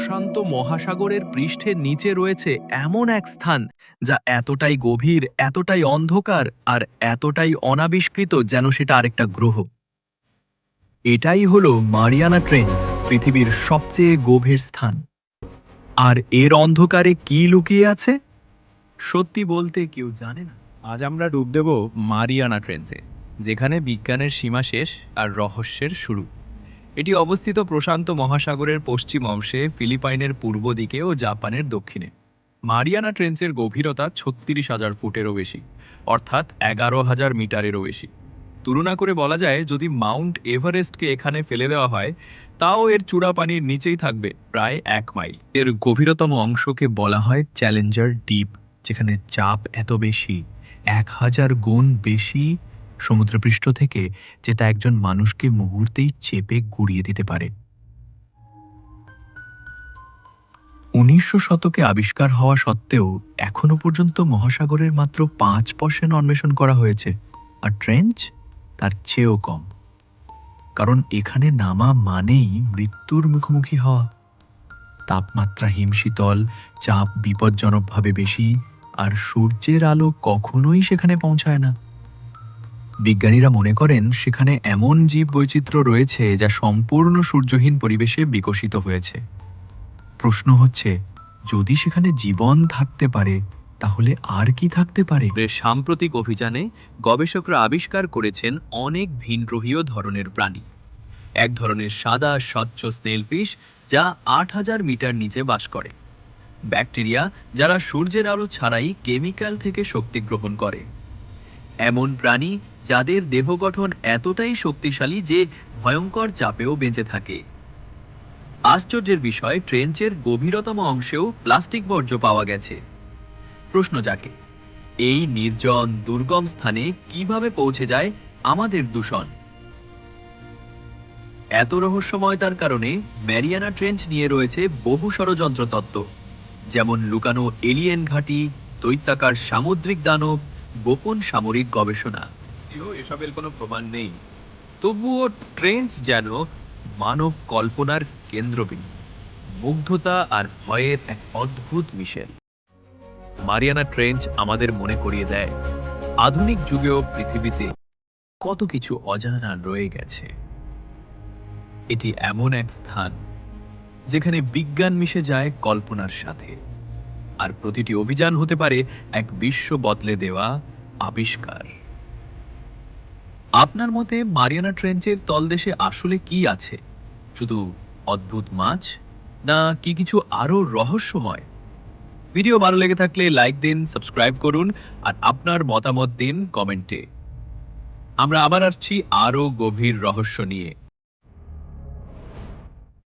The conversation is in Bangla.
প্রশান্ত মহাসাগরের পৃষ্ঠের নিচে রয়েছে এমন এক স্থান যা এতটাই গভীর, এতটাই অন্ধকার আর এতটাই অনাবিষ্কৃত যেন সেটা আরেকটা গ্রহ। এটাই হলো মারিয়ানা ট্রেঞ্চ পৃথিবীর সবচেয়ে গভীর স্থান। আর এর অন্ধকারে কি লুকিয়ে আছে? সত্যি বলতে কেউ জানে না। আজ আমরা ডুব দেব মারিয়ানা ট্রেন্সে যেখানে বিজ্ঞানের সীমা শেষ আর রহস্যের শুরু। এটি অবস্থিত প্রশান্ত মহাসাগরের পশ্চিম অংশে, ফিলিপাইনের পূর্ব দিকে ও জাপানের দক্ষিণে। মারিয়ানা ট্রেন্সের গভীরতা ছত্রিশ হাজার ফুটেরও বেশি, অর্থাৎ এগারো হাজার মিটারেরও বেশি। তুলনা করে বলা যায়, যদি মাউন্ট এভারেস্টকে এখানে ফেলে দেওয়া হয়, তাও এর চূড়া পানির নিচেই থাকবে প্রায় এক মাইল। এর গভীরতম অংশকে বলা হয় চ্যালেঞ্জার ডিপ যেখানে চাপ এত বেশি, এক হাজার গুণ বেশি সমুদ্রপৃষ্ঠ থেকে যে তা একজন মানুষকে মুহূর্তেই চেপে গুড়িয়ে দিতে পারে। উনিশশো শতকে আবিষ্কার হওয়া সত্ত্বেও এখনও পর্যন্ত মহাসাগরের মাত্র পাঁচ পার্সেন্ট অন্বেষণ করা হয়েছে, আর ট্রেঞ্চ তার চেয়েও কম। কারণ এখানে নামা মানেই মৃত্যুর মুখোমুখি হওয়া। তাপমাত্রা হিমশীতল, চাপ বিপজ্জনকভাবে বেশি, আর সূর্যের আলো কখনোই সেখানে পৌঁছায় না। বিজ্ঞানীরা মনে করেন সেখানে এমন জীব বৈচিত্র্য রয়েছে যা সম্পূর্ণ সূর্যহীন পরিবেশে বিকশিত হয়েছে। প্রশ্ন হচ্ছে, যদি সেখানে জীবন থাকতে পারে, তাহলে আর কি থাকতে পারে? সাম্প্রতিক অভিযানে গবেষকরা আবিষ্কার করেছেন অনেক ভিনগ্রহীয় ধরনের প্রাণী। এক ধরনের সাদা, স্বচ্ছ স্নেলফিশ যা আট হাজার মিটার নিচে বাস করে। ব্যাকটেরিয়া যারা সূর্যের আলো ছাড়াই কেমিক্যাল থেকে শক্তি গ্রহণ করে। এমন প্রাণী যাদের দেহ গঠন এতটাই শক্তিশালী যে ভয়ঙ্কর চাপেও বেঁচে থাকে। আশ্চর্যের বিষয়, ট্রেঞ্চের গভীরতম অংশেও প্লাস্টিক বর্জ্য পাওয়া গেছে। প্রশ্ন জাগে এই নির্জন, দুর্গম স্থানে কীভাবে পৌঁছে যায় আমাদের দূষণ? এত রহস্যময়তার কারণে ম্যারিয়ানা ট্রেঞ্চ নিয়ে রয়েছে বহু ষড়যন্ত্র তত্ত্ব, যেমন লুকানো এলিয়েন ঘাঁটি দৈত্যাকার সামুদ্রিক দানব গোপন সামরিক গবেষণা। এসবের কোনো প্রমাণ নেই। তবুও ট্রেঞ্চ যেন মানব কল্পনার কেন্দ্রবিন্দু। মুগ্ধতা আর ভয়ের এক অদ্ভুত মিশেল। মারিয়ানা ট্রেঞ্চ আমাদের মনে করিয়ে দেয়, আধুনিক যুগেও পৃথিবীতে কত কিছু অজানা রয়ে গেছে। এটি এমন এক স্থান, যেখানে বিজ্ঞান মিশে যায় কল্পনার সাথে। আর প্রতিটি অভিযান হতে পারে এক বিশ্ব বদলে দেওয়া আবিষ্কার। আপনার মতে মারিয়ানা ট্রেঞ্চের তলদেশে আসলে কি আছে? শুধু অদ্ভুত মাছ? না কি কিছু আরও রহস্যময়? ভিডিও ভালো লেগে থাকলে লাইক দিন, সাবস্ক্রাইব করুন, আর আপনার মতামত দিন কমেন্টে। আমরা আবার আসছি আরও গভীর রহস্য নিয়ে।